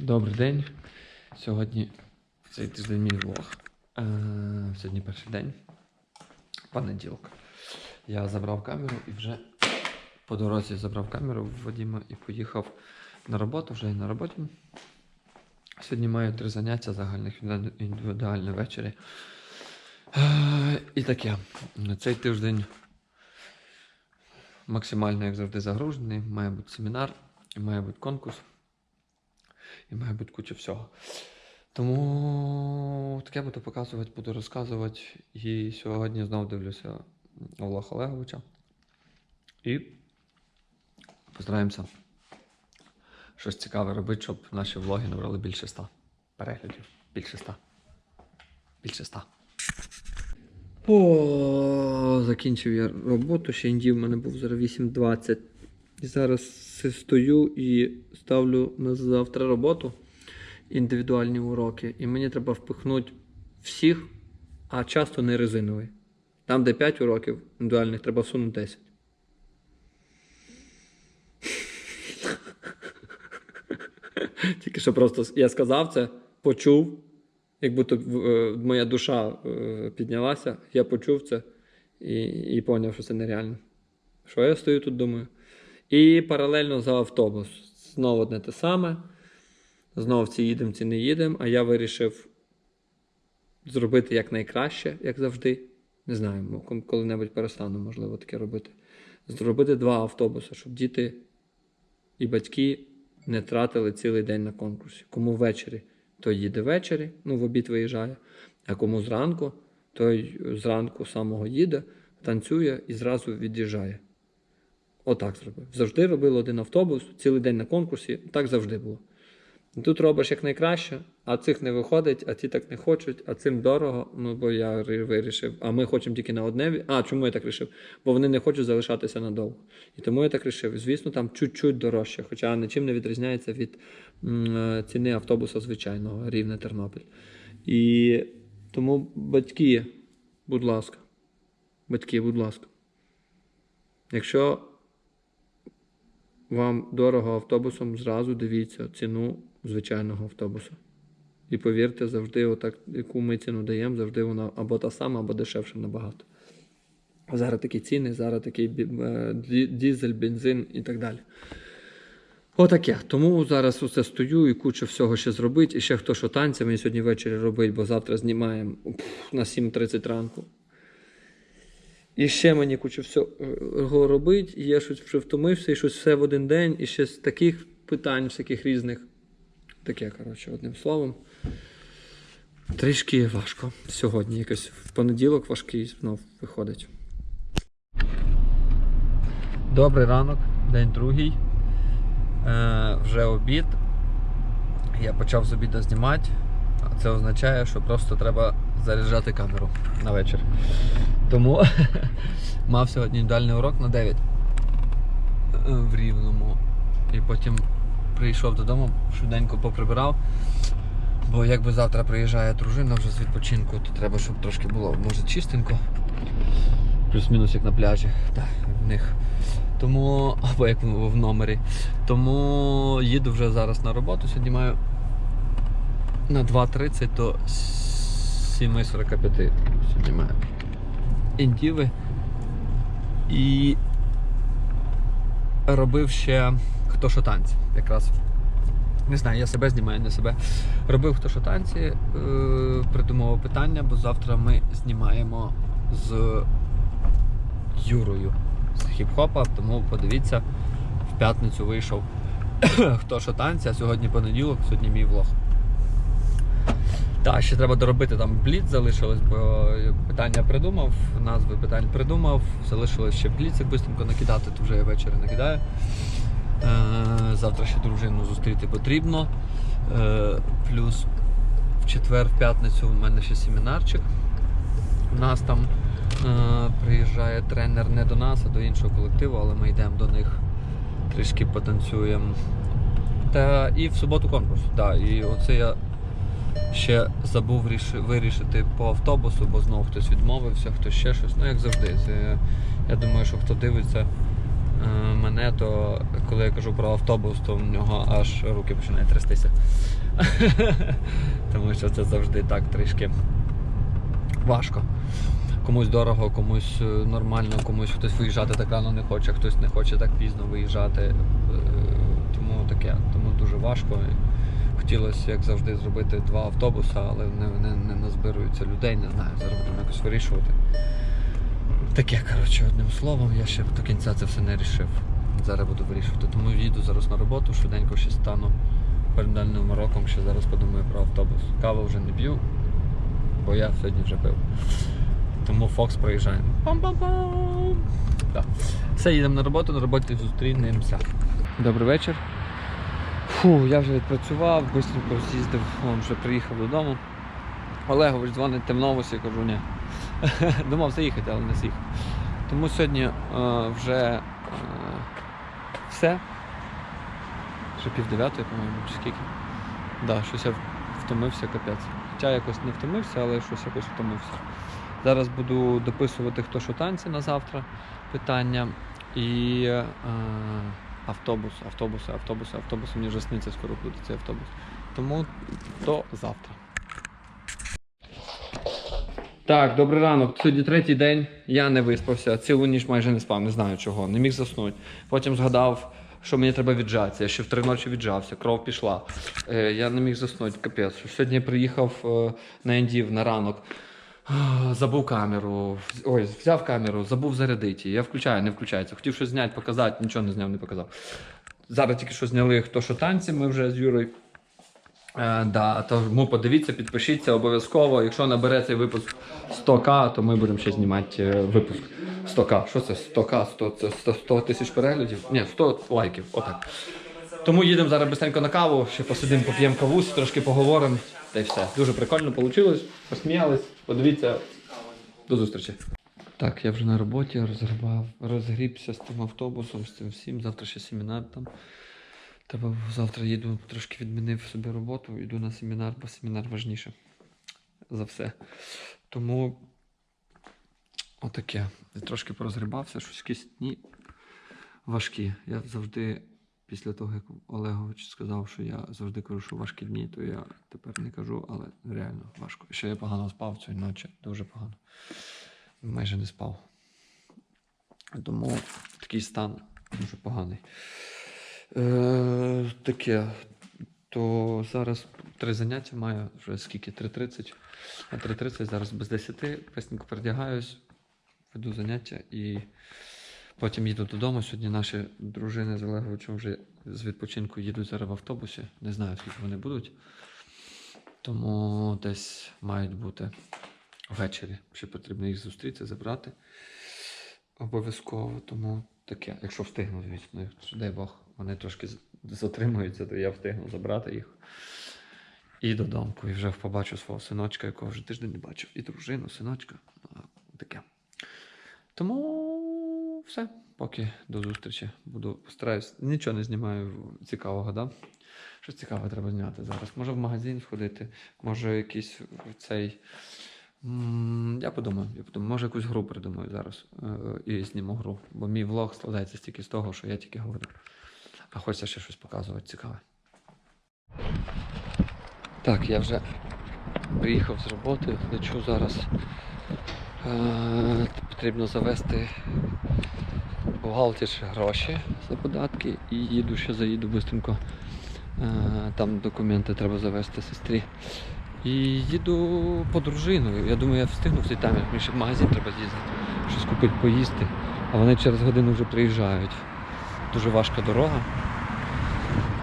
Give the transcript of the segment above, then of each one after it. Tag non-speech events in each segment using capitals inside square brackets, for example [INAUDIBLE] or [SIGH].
Добрий день. Сьогодні цей тиждень мій влог. Е, сьогодні перший день. Понеділок. Я забрав камеру і вже по дорозі забрав камеру в Вадима і поїхав на роботу, вже і на роботі. Сьогодні маю три заняття загальних інди- індивідуальні ввечері. Е, і таке. Цей тиждень максимально, як завжди, загружений. Має бути семінар, і має бути конкурс і має бути куча всього. Тому таке буду показувати, буду розказувати. І сьогодні знову дивлюся Олега Олеговича. І постараємося щось цікаве робити, щоб наші влоги набрали більше ста переглядів. Більше ста. Більше ста. О, закінчив я роботу. Ще індів в мене був зараз 8.20. І зараз стою і ставлю на завтра роботу, індивідуальні уроки. І мені треба впихнути всіх, а часто не резиновий. Там, де 5 уроків індивідуальних, треба всунути 10. [LAUGHS] Тільки що просто я сказав це, почув, як будто е, моя душа е, піднялася, я почув це і, і що це нереально. Що я стою тут, думаю? І паралельно за автобус. Знову одне те саме. Знову ці їдемо, ці не їдемо. А я вирішив зробити якнайкраще, як завжди. Не знаю, коли-небудь перестану, можливо, таке робити. Зробити два автобуси, щоб діти і батьки не тратили цілий день на конкурсі. Кому ввечері, той їде ввечері, ну в обід виїжджає, а кому зранку, той зранку самого їде, танцює і зразу від'їжджає. Отак зробив. Завжди робили один автобус, цілий день на конкурсі, так завжди було. Тут робиш якнайкраще, а цих не виходить, а ті так не хочуть, а цим дорого. Ну бо я вирішив, а ми хочемо тільки на одне. А чому я так вирішив? Бо вони не хочуть залишатися надовго. І тому я так вирішив. Звісно, там чуть-чуть дорожче, хоча нічим не відрізняється від е, ціни автобуса звичайного рівне Тернопіль. І тому батьки, будь ласка, батьки, будь ласка. Якщо вам дорого автобусом, зразу дивіться ціну звичайного автобуса. І повірте, завжди, отак, яку ми ціну даємо, завжди вона або та сама, або дешевша набагато. Зараз такі ціни, зараз такий е, дізель, бензин і так далі. Отаке. Тому зараз усе стою і куча всього ще зробити. І ще хто що танці мені сьогодні ввечері робить, бо завтра знімаємо на 7.30 ранку. І ще мені куча всього робити, і я щось вже втомився, і щось все в один день, і ще з таких питань, всяких різних. Таке, коротше, одним словом. Трішки важко сьогодні. Якось в понеділок важкий знов виходить. Добрий ранок, день другий. Е, вже обід. Я почав з обіду знімати. Це означає, що просто треба заряджати камеру на вечір. Тому [LAUGHS] мав сьогодні індивідуальний урок на 9 е, в Рівному. І потім прийшов додому, швиденько поприбирав. Бо якби завтра приїжджає дружина вже з відпочинку, то треба, щоб трошки було, може, чистенько. Плюс-мінус як на пляжі. Так, в них. Тому, або як в номері. Тому їду вже зараз на роботу. Сьогодні маю на 2.30 до 7.45. Сьогодні індіви. І робив ще хто що танці. Якраз. Не знаю, я себе знімаю, не себе. Робив хто що танці, е, придумував питання, бо завтра ми знімаємо з Юрою з хіп-хопа, тому подивіться, в п'ятницю вийшов хто що танці, а сьогодні понеділок, сьогодні мій влог. Так, ще треба доробити там бліц залишилось, бо питання придумав, назви питань придумав, залишилось ще бліцик бистренько накидати, то вже я ввечері накидаю. Е, завтра ще дружину зустріти потрібно. Е, плюс в четвер, в п'ятницю у мене ще семінарчик. У нас там е, приїжджає тренер не до нас, а до іншого колективу, але ми йдемо до них трішки потанцюємо. Та і в суботу конкурс. Да, і оце я ще забув ріш- вирішити по автобусу, бо знову хтось відмовився, хтось ще щось. Ну, як завжди. Це, я думаю, що хто дивиться, е, мене, то коли я кажу про автобус, то в нього аж руки починають трястися. [LAUGHS] Тому що це завжди так трішки важко. Комусь дорого, комусь е, нормально, комусь хтось виїжджати так рано не хоче, хтось не хоче так пізно виїжджати. Е, Тому таке, тому дуже важко. Хотілося, як завжди, зробити два автобуси, але не, не, не назбирується людей, не знаю, зараз будемо якось вирішувати. Таке, коротше, одним словом, я ще до кінця це все не рішив. Зараз буду вирішувати. Тому їду зараз на роботу, швиденько ще стану перед дальним роком, ще зараз подумаю про автобус. Каву вже не п'ю, бо я сьогодні вже пив. Тому Фокс проїжджаємо. Пам-пам-пам! Все, їдемо на роботу, на роботі зустрінемося. Добрий вечір. Фу, я вже відпрацював, швидко з'їздив, вже приїхав додому. Олегович дзвонить темновус, я кажу, ні. [LAUGHS] Думав заїхати, але не з'їхав. Тому сьогодні е, вже е, все. Ще пів дев'ятої, по-моєму, чи скільки. Да, щось я втомився, капець. Хоча якось не втомився, але щось якось втомився. Зараз буду дописувати, хто що танці на завтра питання. І е, автобус, автобуси, автобуси, автобуси. Мені вже сниться скоро буде цей автобус. Тому до завтра. Так, добрий ранок. Сьогодні третій день. Я не виспався. Цілу ніч майже не спав, не знаю чого. Не міг заснути. Потім згадав, що мені треба віджатися. Я ще в три ночі віджався, кров пішла. Е, я не міг заснути, капець. Сьогодні приїхав е, на Індів на ранок. Забув камеру. Ой, взяв камеру, забув зарядити. Я включаю, не включається. Хотів щось зняти, показати, нічого не зняв, не показав. Зараз тільки що зняли хто що танці, ми вже з Юрою. Е, да, тому подивіться, підпишіться обов'язково. Якщо набере цей випуск 100к, то ми будемо ще знімати е, випуск 100к. Що це 100к? 100, це 100, 100 тисяч переглядів? Ні, 100 лайків. Отак. Тому їдемо зараз быстренько на каву, ще посидимо, поп'ємо кавусь, трошки поговоримо. Та й все. Дуже прикольно вийшло. Посміялись. Подивіться. До зустрічі. Так, я вже на роботі розгрібав, розгрібся з тим автобусом, з цим всім. Завтра ще семінар там. Треба завтра їду, трошки відмінив собі роботу, йду на семінар, бо семінар важніше за все. Тому отаке. Я трошки порозгрібався, щось якісь дні важкі. Я завжди, після того, як Олегович сказав, що я завжди кажу, що важкі дні, то я тепер не кажу, але реально важко. Ще я погано спав цієї ночі, дуже погано. Майже не спав. Тому такий стан дуже поганий. Е, таке. То зараз три заняття маю вже скільки? 3.30. А 3.30 зараз без 10. Песненько передягаюсь, веду заняття і потім їду додому. Сьогодні наші дружини з Олеговичем вже з відпочинку їдуть зараз в автобусі. Не знаю, скільки вони будуть. Тому десь мають бути ввечері. Ще потрібно їх зустріти, забрати. Обов'язково, тому таке, якщо встигну, звісно, дай Бог, вони трошки затримуються, то я встигну забрати їх. І додому, і вже побачу свого синочка, якого вже тиждень не бачив, і дружину, синочка. Таке. Тому все, поки до зустрічі. Буду постараюсь. Нічого не знімаю цікавого, да? Щось цікаве треба зняти зараз. Може в магазин сходити, може якийсь цей. Я подумаю, я подумаю, може якусь гру придумаю зараз е, і зніму гру. Бо мій влог складається стільки з того, що я тільки говорю. А хочеться ще щось показувати цікаве. Так, я вже приїхав з роботи, лечу зараз. Е, Потрібно завести бухгалтерші гроші за податки і їду ще заїду швидко. Там документи треба завести сестрі. І їду по дружину. Я думаю, я встигну в цей таймер. Мені ще в магазин треба з'їздити, щось купити, поїсти. А вони через годину вже приїжджають. Дуже важка дорога.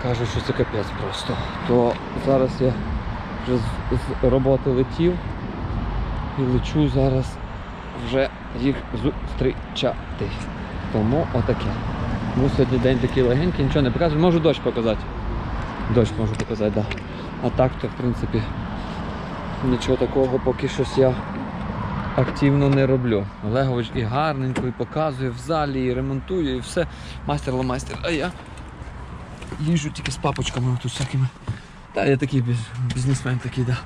Кажуть, що це капець просто. То зараз я вже з роботи летів і лечу зараз вже їх зустрічати. Тому отаке. Ну, сьогодні день такий легенький, нічого не показую. Можу дощ показати. Дощ можу показати, так. Да. А так то, в принципі, нічого такого поки щось я активно не роблю. Олегович і гарненько, і показує в залі, і ремонтує, і все. Мастер ламастер. А я їжджу тільки з папочками тут всякими. Та я такий біз- бізнесмен такий, да.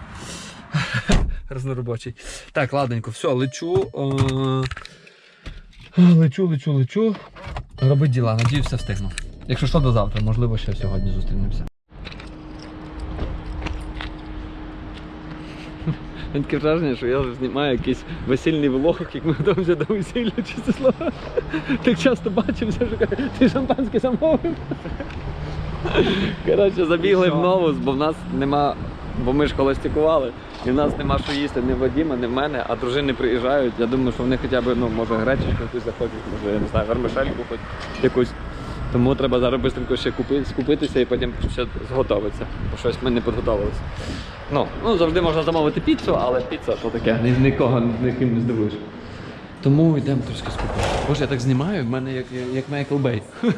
[LAUGHS] Розноробочий. Так, ладненько, все, лечу. Е... Лечу, лечу, лечу. робити діла, надіюсь, все встигну. Якщо що, до завтра, можливо, ще сьогодні зустрінемося. Він [LAUGHS] таке враження, що я знімаю якийсь весільний влог, як ми готуємося до весілля, чисто слова. Так часто бачимося, що ти шампанське замовив. [LAUGHS] Коротше, забігли в новус, бо в нас нема, бо ми ж холостякували, і в нас нема що їсти ні Вадіма, ні в мене, а дружини приїжджають. Я думаю, що вони хоча б, ну, може, гречечку якусь захочуть, може, я не знаю, вермишельку хоч якусь. Тому треба зараз швидко ще купи, скупитися і потім ще зготовитися, бо щось ми не підготовилися. Ну, ну, завжди можна замовити піцу, але піца то таке, ні- нікого ніким не здивуєш. Тому йдемо трошки скупити. Боже, я так знімаю, в мене як, як Майкл Бей. [LAUGHS]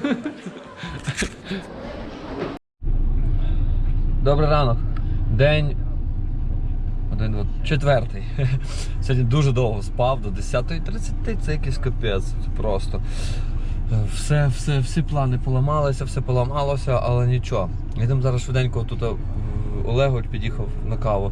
Добрий ранок. День. Один, два, четвертий. [LAUGHS] Сьогодні дуже довго спав до 10.30. Це якийсь капець. Просто. Все, все, всі плани поламалися, все поламалося, але нічого. Йдемо зараз швиденько тут. е, Олегович під'їхав на каву.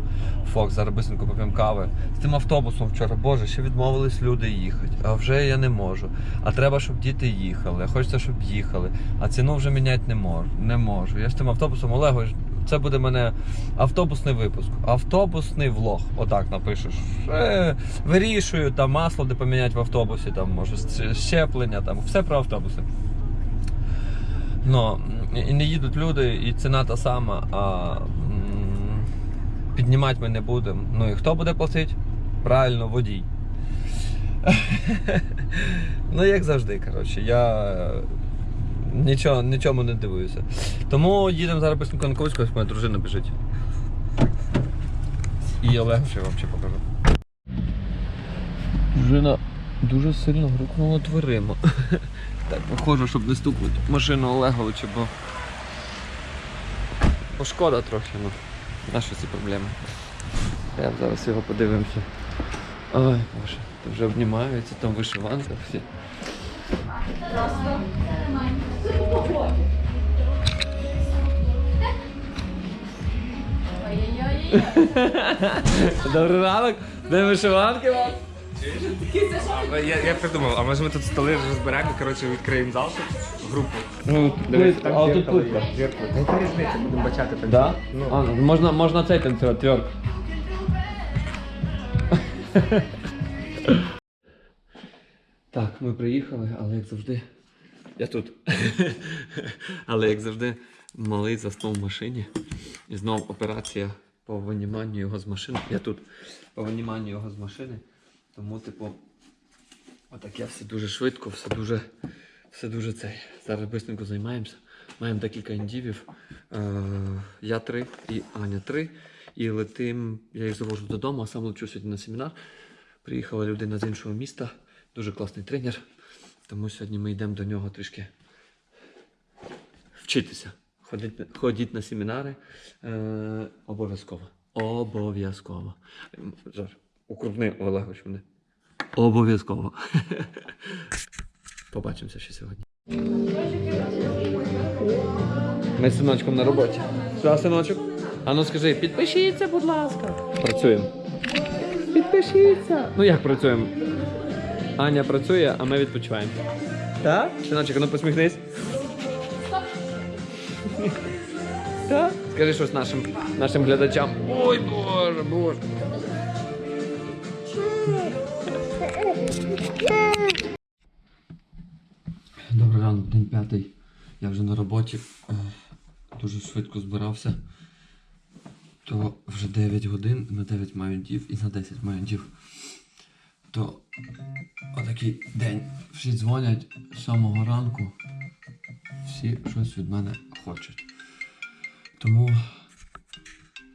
Фокс, зараз бисенько поп'ємо кави. З тим автобусом вчора, боже, ще відмовились люди їхати. А вже я не можу. А треба, щоб діти їхали. Хочеться, щоб їхали. А ціну вже міняти не можу. Не можу. Я з тим автобусом Олегович, це буде мене автобусний випуск. Автобусний влог. Отак напишеш. Е, вирішую там масло, де поміняти в автобусі, там може щеплення, там все про автобуси. Ну, і не їдуть люди, і ціна та сама, а піднімати ми не будемо. Ну і хто буде платити? Правильно, водій. [LAUGHS] ну, як завжди, коротше, я нічого, нічому не дивуюся. Тому їдемо зараз без Конковського, ось моя дружина біжить. І Олег ще вам ще покажу. Дружина дуже сильно грукнула дверима. [LAUGHS] Так, виходжу, щоб не стукнути машину Олеговича, бо. Бо шкода трохи, ну. Наші ці проблеми. Я зараз його подивимося. Ой, боже, то вже обнімаються, там вишиванка всі. Добрий ранок, де вишиванки вам? А, Я, я придумав, а може ми тут столи розберемо, коротше, відкриємо зал, щоб групу. Ну, Дивись, а тут плитка. Зірку. Ну, Яка різниця, будемо бачати так. Да? Ну. А, ну, можна, можна цей танцювати, тверк. [LAUGHS] Так, ми приїхали, але як завжди. Я тут. [LAUGHS] але як завжди, малий заснув в машині. І знов операція по виніманню його з машини. Я тут по виніманню його з машини. Тому, типу, отак я все дуже швидко, все дуже, все дуже цей. Зараз швидко займаємося. Маємо декілька індівів. Е, я три і Аня три. І летим, я їх завожу додому, а сам лечу сьогодні на семінар. Приїхала людина з іншого міста, дуже класний тренер. Тому сьогодні ми йдемо до нього трішки вчитися. Ходіть, ходіть на семінари. Е, обов'язково. Обов'язково. Жар, укрупни Олегович мене. Обов'язково. Побачимося ще сьогодні. Ми з синочком на роботі. Що, синочок? А ну скажи, підпишіться, будь ласка. Працюємо. Підпишіться. Ну як працюємо? Аня працює, а ми відпочиваємо. Так? Синочок, ну посміхнись. Так? Скажи щось нашим, нашим глядачам. Ой, боже, боже. Добрий ранок, день п'ятий. Я вже на роботі. Е, Дуже швидко збирався. То вже 9 годин, на 9 маю дів і на 10 маю дів. То отакий день. Всі дзвонять з самого ранку. Всі щось від мене хочуть. Тому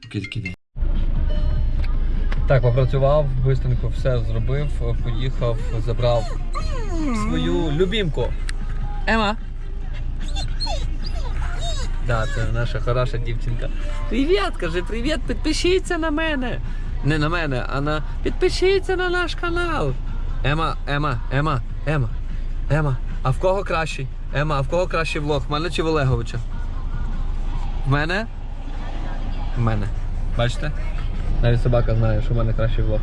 такий день. Так, попрацював, швидко все зробив, поїхав, забрав свою любімку. Ема. Да, це наша хороша дівчинка. Привіт, кажи, привіт, підпишіться на мене. Не на мене, а на підпишіться на наш канал. Ема, Ема, Ема, Ема, Ема. А в кого кращий? Ема, а в кого кращий влог? В мене чи в Олеговича? В мене? В мене. Бачите? Навіть собака знає, що в мене кращий влог.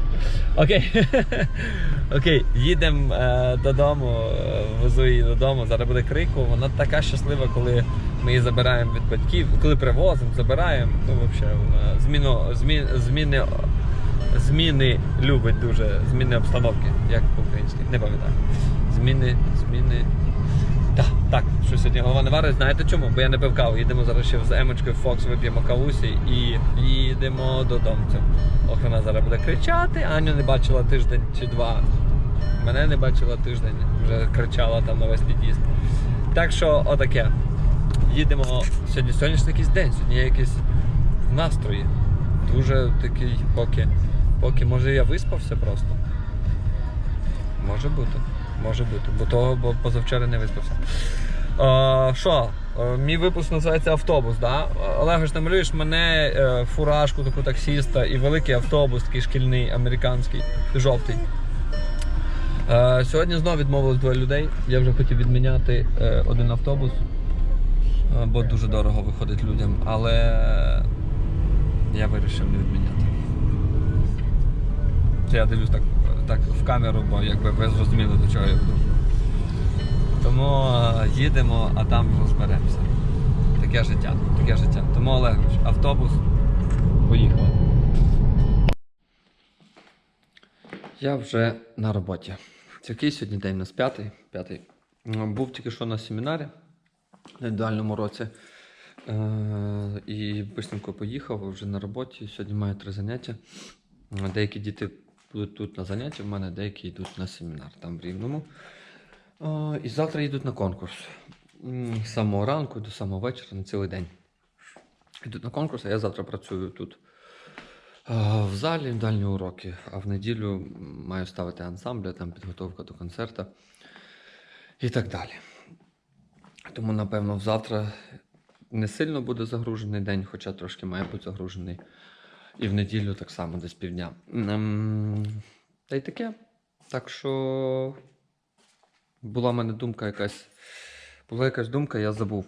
Окей. [LAUGHS] Окей, їдемо е, додому, е, везу її додому. Зараз буде крику. Вона така щаслива, коли ми її забираємо від батьків, коли привозимо, забираємо. Ну, взагалі, зміну, змін, зміни, зміни любить дуже. Зміни обстановки, як по-українськи. Не пам'ятаю. Зміни, зміни. Так, так, що сьогодні голова не варить. Знаєте чому? Бо я не пив каву. Їдемо зараз ще з Емочкою Фокс, вип'ємо кавусі і їдемо додому. Ох, вона зараз буде кричати. Аню не бачила тиждень чи два. Мене не бачила тиждень, вже кричала там на весь під'їзд. Так що отаке. Їдемо сьогодні сонячний якийсь день, сьогодні я якийсь в настрої. Дуже такий, поки, поки може я виспався просто. Може бути. Може бути. Бо того бо позавчора не виспався. Що? Мій випуск називається автобус. Да? Олег, ж намалюєш мене е, фуражку таку таксіста і великий автобус, такий шкільний, американський, жовтий. Е, сьогодні знову відмовилось двоє людей. Я вже хотів відміняти е, один автобус, бо дуже дорого виходить людям, але я вирішив не відміняти. Це я дивлюсь так, так в камеру, бо якби ви зрозуміли, до чого я веду. Тому е, їдемо, а там розберемося. Таке життя, таке життя. Тому Олегович, автобус, поїхали. Я вже на роботі. Який сьогодні день у нас п'ятий. п'ятий. Був тільки що на семінарі на ідеальному році. Е, і бистренько поїхав вже на роботі. Сьогодні маю три заняття. Деякі діти будуть тут на заняття, в мене деякі йдуть на семінар там в Рівному. І завтра їдуть на конкурс. З самого ранку до самого вечора на цілий день. Йдуть на конкурс, а я завтра працюю тут. В залі дальні уроки, а в неділю маю ставити ансамбля, там підготовка до концерту і так далі. Тому, напевно, завтра не сильно буде загружений день, хоча трошки має бути загружений. І в неділю так само десь півдня. Ем, Та й таке. Так що була в мене думка якась. Була якась думка, я забув.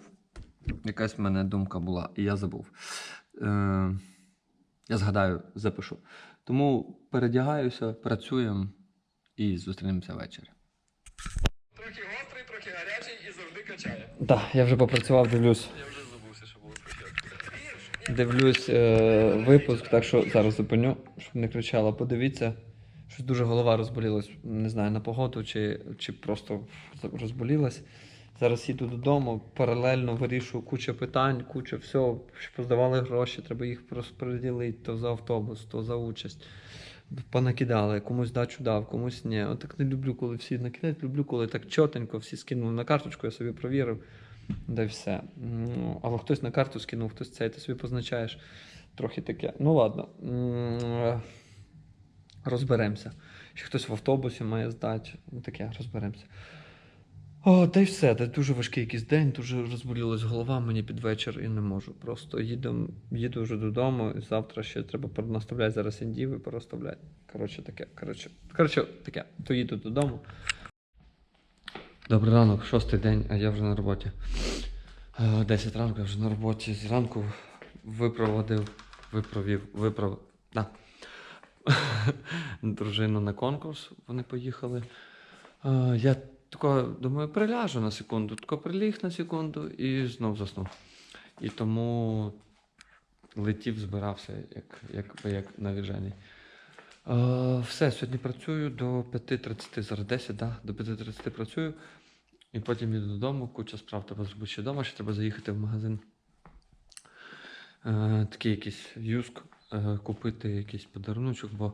Якась в мене думка була, і я забув. Е, я згадаю, запишу. Тому передягаюся, працюємо і зустрінемося ввечері. Трохи гострий, трохи гарячий і завжди качає. Так, я вже попрацював, дивлюсь. Я вже забувся, що було спочатку. Дивлюсь е, випуск, так що зараз зупиню, щоб не кричала. Подивіться, щось дуже голова розболілась. Не знаю, на погоду чи, чи просто розболілась. Зараз їду додому, паралельно вирішую кучу питань, куча всього. Ще Поздавали гроші, треба їх розподілити то за автобус, то за участь. Понакидали, комусь дачу дав, комусь ні. От так не люблю, коли всі накидають, люблю, коли так чотенько всі скинули на карточку, я собі провірив. Да все. Ну, або хтось на карту скинув, хтось цей, ти собі позначаєш. Трохи таке. Ну ладно. Розберемося. Ще хтось в автобусі має здати. Ну таке, розберемося. О, та й все. Та дуже важкий якийсь день, дуже розболілась голова мені під вечір і не можу. Просто їду, їду вже додому, і завтра ще треба наставляти зараз індіви, пороставляти. Коротше, таке. Коротше, коротше, таке. То їду додому. Добрий ранок, шостий день, а я вже на роботі. Е, 10 ранку, я вже на роботі. Зранку випроводив, виправів, виправ. Да. [LAUGHS] Дружину на конкурс, вони поїхали. Е, Я тако, думаю, приляжу на секунду, тако приліг на секунду і знов заснув. І тому летів, збирався, як, як, як навіжений. Е, все, сьогодні працюю до 5.30, зараз 10, да? до 5.30 працюю. І потім їду додому, куча справ треба зробити ще вдома, ще треба заїхати в магазин. Е, такий якийсь юск, е, купити якийсь подаруночок, бо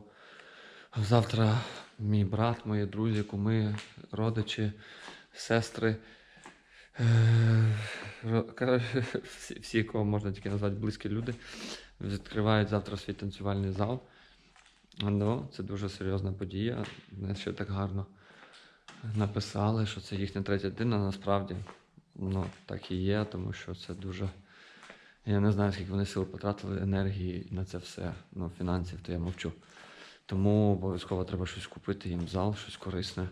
завтра мій брат, мої друзі, куми, родичі, сестри. Всі, всі, кого можна тільки назвати близькі люди, відкривають завтра свій танцювальний зал. Ну, це дуже серйозна подія. Мене ще так гарно написали, що це їхня третя дитина. Насправді, ну, так і є, тому що це дуже. Я не знаю, скільки вони сил потратили енергії на це все, ну, фінансів, то я мовчу. Тому обов'язково треба щось купити їм зал, щось корисне.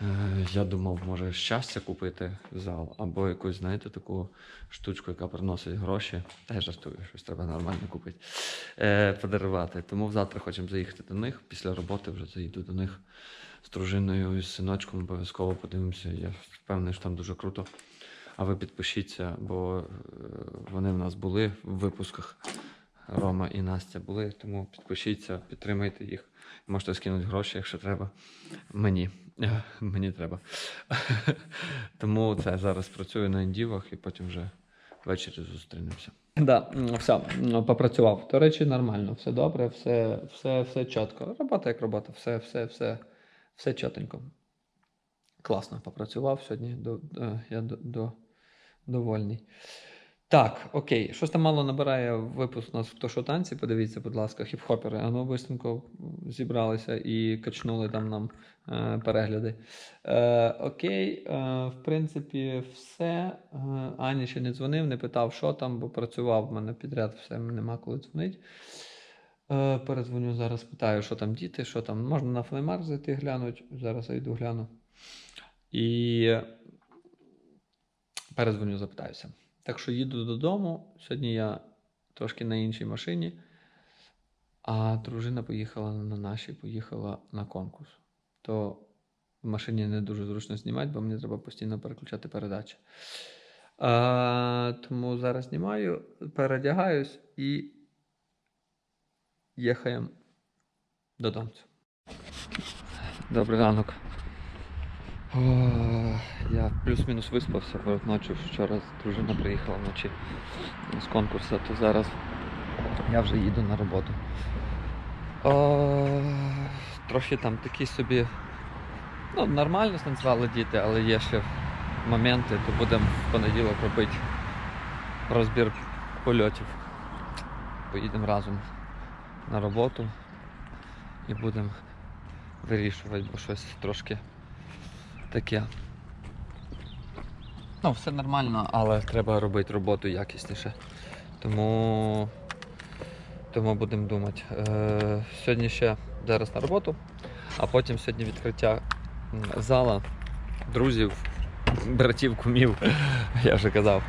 Е, Я думав, може щастя купити зал, або якусь, знаєте, таку штучку, яка приносить гроші. Та я жартую, щось треба нормально купити, е, подарувати. Тому завтра хочемо заїхати до них. Після роботи вже заїду до них з дружиною і з синочком. Обов'язково подивимося. Я впевнений, що там дуже круто. А ви підпишіться, бо е, вони в нас були в випусках. Рома і Настя були, тому підпишіться, підтримайте їх. Можете скинути гроші, якщо треба. Мені. Е, Мені треба. [LAUGHS] Тому це зараз працюю на індівах і потім вже ввечері зустрінемося. Да, все, попрацював. До речі, нормально, все добре, все, все, все чітко. Робота як робота, все, все, все, все чотенько. Класно попрацював сьогодні. До, е, я до, до, довольний. Так, окей. Щось там мало набирає випуск у нас хто що танці. Подивіться, будь ласка, хіп-хопери. А ну бистренько зібралися і качнули там нам е, перегляди. Е, окей, е, в принципі, все. Е, Ані ще не дзвонив, не питав, що там, бо працював в мене підряд, все нема коли дзвонити. Е, передзвоню зараз, питаю, що там діти, що там. Можна на флеймар зайти глянути. Зараз я йду гляну. І передзвоню, запитаюся. Так що їду додому. Сьогодні я трошки на іншій машині, а дружина поїхала на нашій, поїхала на конкурс. То в машині не дуже зручно знімати, бо мені треба постійно переключати передачі. А, тому зараз знімаю, передягаюсь і їхаємо додому. Добрий ранок. О, я плюс-мінус виспався, бо ночі вчора дружина приїхала вночі з конкурсу, то зараз я вже їду на роботу. О, трохи там такі собі. Ну, нормально станцювали діти, але є ще моменти, то будемо в понеділок робити розбір польотів. Поїдемо разом на роботу і будемо вирішувати, бо щось трошки таке. Ну, все нормально, але треба робити роботу якісніше. Тому, тому будемо думати. Е, сьогодні ще зараз на роботу, а потім сьогодні відкриття зала друзів, братів, кумів, [LAUGHS] я вже казав.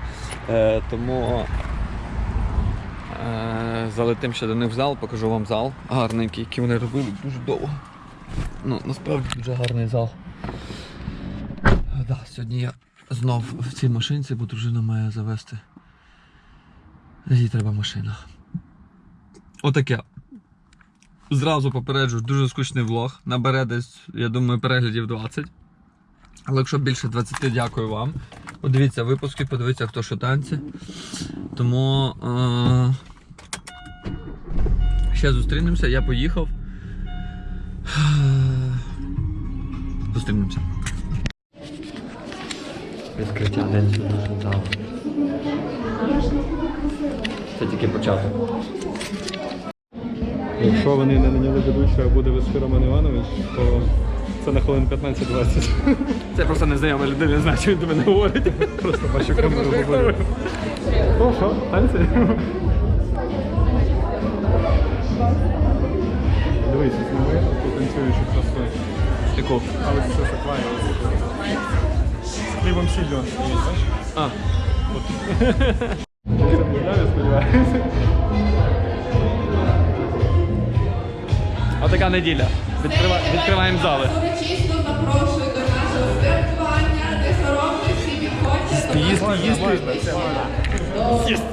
Е, тому е, залетим ще до них в зал, покажу вам зал гарненький, який вони робили дуже довго. Ну, насправді дуже гарний зал. Да, сьогодні я знов в цій машинці, бо дружина має завести. Їй треба машина. Отаке. Зразу попереджу, дуже скучний влог. Набере десь, я думаю, переглядів 20. Але якщо більше 20, дякую вам. Подивіться випуски, подивіться, хто що танці. Тому е- ще зустрінемося, я поїхав. Зустрінемося. Відкриття день сьогодні зал. Це тільки початок. Якщо вони не наняли ведучого, а буде вести Роман Іванович, то це на хвилин 15-20. [LAUGHS] Це просто незнайома людина, не знаю, що він до мене говорить. Просто бачу камеру говорю. О, що? Танці? Дивись, ту танцюючу. Яку? Але це заклає. З хлібом сіллю. бачиш? А, Я замовляю, сподіваюся. отака [LAUGHS] неділя. Відкрива... Відкриваємо зали. Урочисто запрошую до нашого святкування, де соромно всі підходять до Їсти, їсти.